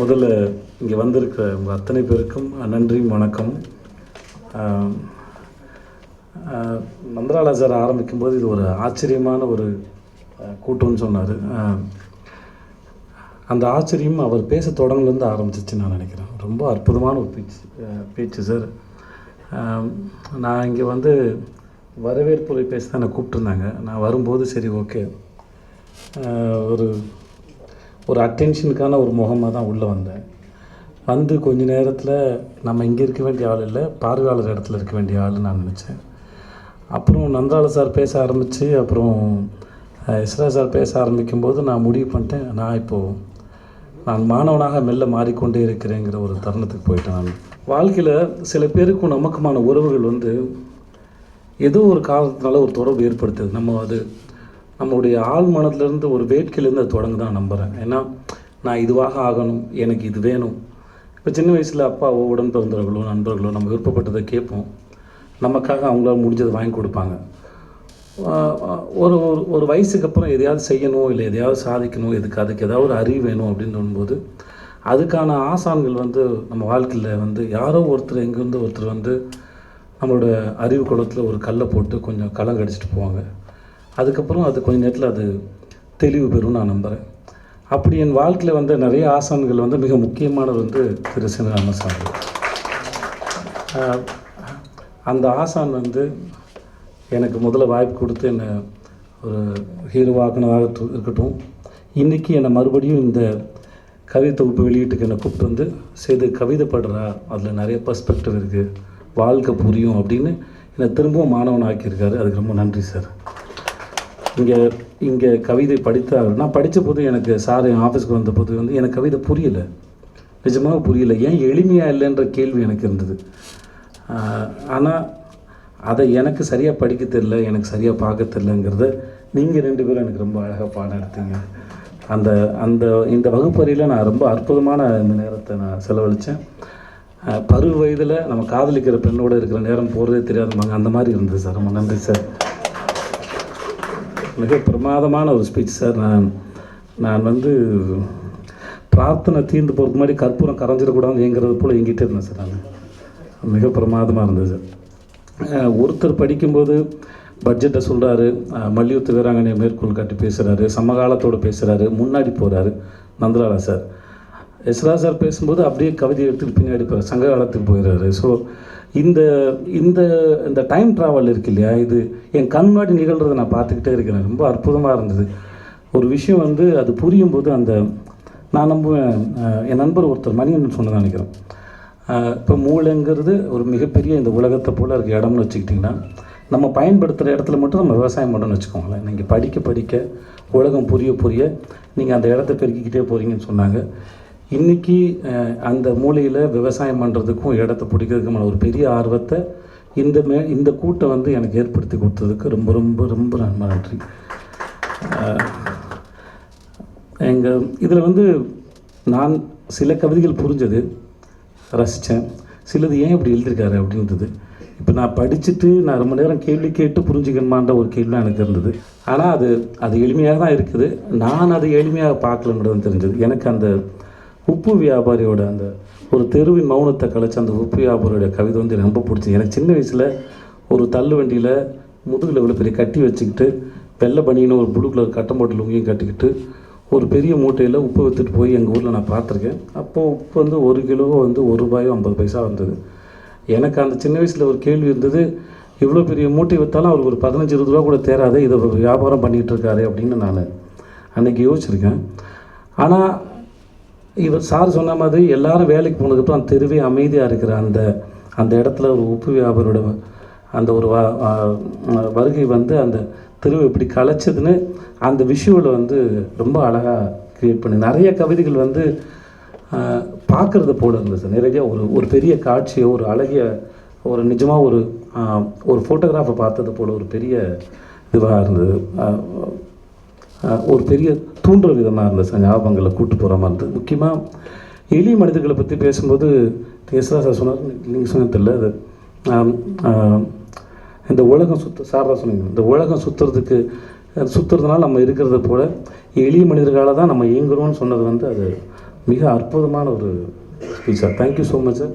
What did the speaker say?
முதல்ல இங்கே வந்திருக்கிற உங்கள் அத்தனை பேருக்கும் நன்றியும் வணக்கம் ஆம், மந்திராலா சார் ஆரம்பிக்கும்போது இது ஒரு ஆச்சரியமான ஒரு கூட்டம்னு சொன்னார். அந்த ஆச்சரியம் அவர் பேச தொடங்கிலேருந்து ஆரம்பிச்சிச்சு நான் நினைக்கிறேன். ரொம்ப அற்புதமான ஒரு பேச்சு பேச்சு சார். நான் இங்கே வந்து வரவேற்புரை பேச தான் என்னை கூப்பிட்டுருந்தாங்க. நான் வரும்போது சரி ஓகே. ஒரு ஒரு அட்டென்ஷனுக்கான ஒரு முகமாக தான் உள்ளே வந்தேன். வந்து கொஞ்ச நேரத்தில் நம்ம இங்கே இருக்க வேண்டிய ஆள் இல்லை பார்வையாளர் இடத்துல இருக்க வேண்டிய ஆளுன்னு நான் நினச்சேன். அப்புறம் நந்தாள சார் பேச ஆரம்பித்து அப்புறம் இஸ்ரா சார் பேச ஆரம்பிக்கும்போது நான் முடிவு பண்ணிட்டேன். நான் இப்போது நான் மாணவனாக மெல்ல மாறிக்கொண்டே இருக்கிறேங்கிற ஒரு தருணத்துக்கு போயிட்டேன் நான். வாழ்க்கையில் சில பேருக்கும் நமக்குமான உறவுகள் வந்து ஏதோ ஒரு காரணத்தினால ஒரு தொடர்பு ஏற்படுத்துது. நம்ம அது நம்மளுடைய ஆள் மனதிலேருந்து ஒரு வேட்கையிலேருந்து அது தொடங்கு தான் நம்புகிறேன் ஏன்னா நான் இதுவாக ஆகணும் எனக்கு இது வேணும். இப்போ சின்ன வயசில் அப்பாவோ உடன் பிறந்தவர்களோ நண்பர்களோ நம்ம விருப்பப்பட்டதை கேட்போம். நமக்காக அவங்களால முடிஞ்சதை வாங்கி கொடுப்பாங்க. ஒரு ஒரு- ஒரு வயசுக்கு அப்புறம் எதையாவது செய்யணும் இல்லை எதையாவது சாதிக்கணும் எதுக்கு அதுக்கு ஏதாவது ஒரு அறிவு வேணும் அப்படின்னு தோணும்போது அதுக்கான ஆசான்கள் வந்து நம்ம வாழ்க்கையில் வந்து யாரோ ஒருத்தர் எங்கேருந்து ஒருத்தர் வந்து நம்மளோட அறிவு குளத்தில் ஒரு கல்லை போட்டு கொஞ்சம் களம் கடிச்சிட்டு போவாங்க. அதுக்கப்புறம் அது கொஞ்ச நேரத்தில் அது தெளிவு பெறும் நான் நம்புகிறேன் அப்படி என் வாழ்க்கையில் வந்து நிறைய ஆசான்கள் வந்து மிக முக்கியமானது வந்து திரு சிவராமசாமி அந்த ஆசான் வந்து எனக்கு முதல்ல வாய்ப்பு கொடுத்து என்னை ஒரு ஹீரோவாக்குனதாக இருக்கட்டும். இன்றைக்கி என்னை மறுபடியும் இந்த கவிதை தொகுப்பு வெளியீட்டுக்கு என்னை கூப்பிட்டு வந்து செய்து கவிதை படுறா அதில் நிறைய பர்ஸ்பெக்டிவ் இருக்குது வாழ்க்கை புரியும் அப்படின்னு என்னை திரும்பவும் மாணவன் ஆக்கியிருக்காரு அதுக்கு ரொம்ப நன்றி சார். இங்கே இங்கே கவிதை படித்தார் நான் படித்த போது எனக்கு சார் என் ஆஃபீஸ்க்கு வந்த போது வந்து எனக்கு கவிதை புரியல. நிஜமாக புரியல. ஏன் எளிமையாக இல்லைன்ற கேள்வி எனக்கு இருந்தது. ஆனால் அதை எனக்கு சரியாக படிக்க தெரில எனக்கு சரியாக பார்க்க தெரிலங்கிறத நீங்கள் ரெண்டு பேரும் எனக்கு ரொம்ப அழகாக பாடம் எடுத்தீங்க அந்த அந்த இந்த வகுப்பறையில் நான் ரொம்ப அற்புதமான இந்த நேரத்தை நான் செலவழித்தேன் பருவ வயதில் நம்ம காதலிக்கிற பெண்ணோடு இருக்கிற நேரம் போகிறதே தெரியாதுமாங்க அந்த மாதிரி இருந்தது சார். ரொம்ப நன்றி சார். மிக பிரமாதமான ஒரு ஸ்பீச் சார் நான் நான் வந்து பிரார்த்தனை தீர்ந்து போகிறதுக்கு முன்னாடி கற்பூரம் கரைஞ்சிடக்கூடாது ஏங்கிறது போல் எங்கிட்டே இருந்தேன் சார் நான். மிக பிரமாதமாக இருந்தது ஒருத்தர் படிக்கும்போது பட்ஜெட்டை சொல்கிறாரு மல்யுத்த வீராங்கனையை மேற்கோள் காட்டி பேசுகிறாரு சமகாலத்தோடு பேசுகிறாரு முன்னாடி போகிறாரு நந்தலாலா சார் எஸ்ரா சார் பேசும்போது அப்படியே கவிதை எடுத்துகிட்டு பின்னாடி போகிறார் சங்க காலத்துக்கு போயிடுறாரு ஸோ இந்த இந்த இந்த டைம் ட்ராவல் இருக்கு இல்லையா இது என் கண் முன்னாடி நிகழ்கிறத நான் பார்த்துக்கிட்டே இருக்கிறேன். ரொம்ப அற்புதமாக இருந்தது. ஒரு விஷயம் வந்து அது புரியும் போது அந்த நான் நம்புவேன் என் நண்பர் ஒருத்தர் மணியன் சொன்னதான் நினைக்கிறேன். இப்போ மூளைங்கிறது ஒரு மிகப்பெரிய இந்த உலகத்தை போல் இருக்க இடம்னு வச்சுக்கிட்டிங்கன்னா நம்ம பயன்படுத்துகிற இடத்துல மட்டும் நம்ம விவசாயம் பண்ணணும்னு வச்சுக்கோங்களேன். நீங்கள் படிக்க படிக்க உலகம் புரிய புரிய நீங்கள் அந்த இடத்த பெருக்கிக்கிட்டே போகிறீங்கன்னு சொன்னாங்க. இன்றைக்கி அந்த மூலையில் விவசாயம் பண்ணுறதுக்கும் இடத்த பிடிக்கிறதுக்குமான ஒரு பெரிய ஆர்வத்தை இந்த மே இந்த கூட்டம் வந்து எனக்கு ஏற்படுத்தி கொடுத்ததுக்கு ரொம்ப ரொம்ப ரொம்ப ரொம்ப நன்றி. எங்கள் இதில் வந்து நான் சில கவிதைகள் புரிஞ்சது ரசித்தேன் சிலது ஏன் இப்படி எழுதியிருக்காரு அப்படின்றது. இப்போ நான் படிச்சுட்டு நான் ரொம்ப நேரம் கேள்வி கேட்டு புரிஞ்சுக்கணுமான்ற ஒரு கேள்வி எனக்கு இருந்தது. ஆனால் அது அது எளிமையாக தான் இருக்குது. நான் அதை எளிமையாக பார்க்கலங்கிறது தெரிஞ்சது. எனக்கு அந்த உப்பு வியாபாரியோட அந்த ஒரு தெருவின் மௌனத்தை கலைச்ச அந்த உப்பு வியாபாரியோட கவிதை வந்து எனக்கு ரொம்ப பிடிச்சது. எனக்கு சின்ன வயசில் ஒரு தள்ளு வண்டியில் முதுகில் இவ்வளோ பெரிய கட்டி வச்சுக்கிட்டு வெள்ளை பனின்னு ஒரு ப்ளூ கலர் கட்டம் போட்டு லுங்கியும் கட்டிக்கிட்டு ஒரு பெரிய மூட்டையில் உப்பு விற்றுட்டு போய் எங்கள் ஊரில் நான் பார்த்துருக்கேன். அப்போது உப்பு வந்து ஒரு கிலோ வந்து ஒரு ரூபாயோ ஐம்பது பைசா வந்தது. எனக்கு அந்த சின்ன வயசில் ஒரு கேள்வி இருந்தது இவ்வளோ பெரிய மூட்டை விற்றாலும் அவருக்கு ஒரு பதினஞ்சு இருபது ரூபா கூட தேராது இதை ஒரு வியாபாரம் பண்ணிகிட்டு இருக்காரு அப்படின்னு நான் அன்றைக்கி யோசிச்சிருக்கேன். ஆனால் இவர் சார் சொன்ன மாதிரி எல்லாரும் வேலைக்கு போனதுக்கப்புறம் அந்த தெருவே அமைதியாக இருக்கிற அந்த அந்த இடத்துல ஒரு உப்பு வியாபாரோட அந்த ஒரு வருகை வந்து அந்த தெருவை எப்படி கலைச்சதுன்னு அந்த விஷுவலை வந்து ரொம்ப அழகாக க்ரியேட் பண்ணி நிறைய கவிதைகள் வந்து பார்க்குறது போல இருந்தது சார். நிறைய ஒரு ஒரு பெரிய காட்சியோ ஒரு அழகிய ஒரு நிஜமாக ஒரு ஒரு ஃபோட்டோகிராஃபை பார்த்தது போல் ஒரு பெரிய இதுவாக இருந்தது. ஒரு பெரிய தூண்டுற விதமாக இருந்தது சார் ஞாபகங்களை கூட்டு போகிற மாதிரி இருந்தது. முக்கியமாக எளிய மனிதர்களை பற்றி பேசும்போது எஸ்ரா சார் சொன்னார் நீங்கள் சொன்னது தெரியல அது இந்த உலகம் சுத்த சாரதா சொன்னீங்க இந்த உலகம் சுற்றுறதுக்கு சுற்றுறதுனால நம்ம இருக்கிறத போல எளிய மனிதர்களால் தான் நம்ம இயங்குறோம்னு சொன்னது வந்து அது மிக அற்புதமான ஒரு speech sir. Thank you so much sir